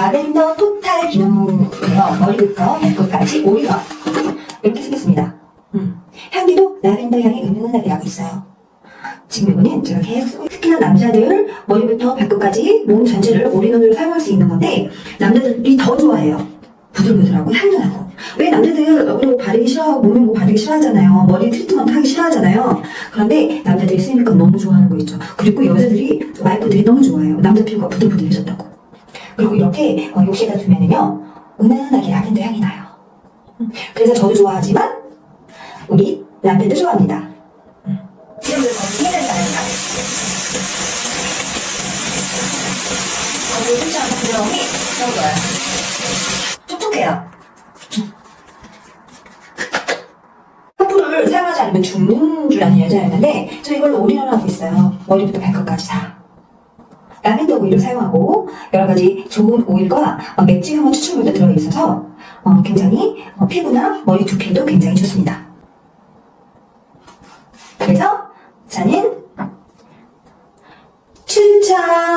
라벤더 토탈 기능이에요. 머리부터 발끝까지 올인원. 이렇게 생겼습니다. 음. 향기도 라벤더 향이 은은하게 나고 있어요. 지금 이거는 제가 계속 쓰고 특히나 남자들 머리부터 발끝까지 몸 전체를 올인원으로 사용할 수 있는 건데 남자들이 더 좋아해요. 부들부들하고 향연하고 왜 남자들 얼굴에 뭐 바르기 싫어하고 몸에 뭐 바르기 싫어하잖아요. 머리 트리트먼트 하기 싫어하잖아요. 그런데 남자들이 쓰니까 너무 좋아하는 거 있죠. 그리고 여자들이 와이프들이 너무 좋아해요. 남자 피부가 부들부들해졌다고. 그리고 이렇게 어, 욕실에다 두면은요 은은하게 라벤더 향이 나요. 음, 그래서 저도 좋아하지만 우리 남편도 좋아합니다. 음. 이름을 건의해야 된다. 거기 흔적 부드러움이 너무 좋아요. 촉촉해요. 샴푸를 사용하지 않으면 죽는 줄 아는 여자였는데 저 이걸로 올인원을 하고 있어요. 머리부터 발끝까지 다. 라벤더 오일을 사용하고 여러 가지 좋은 오일과 어, 맥주향원 추출물도 들어있어서 어, 굉장히 어, 피부나 머리 두피에도 굉장히 좋습니다. 그래서 저는 추천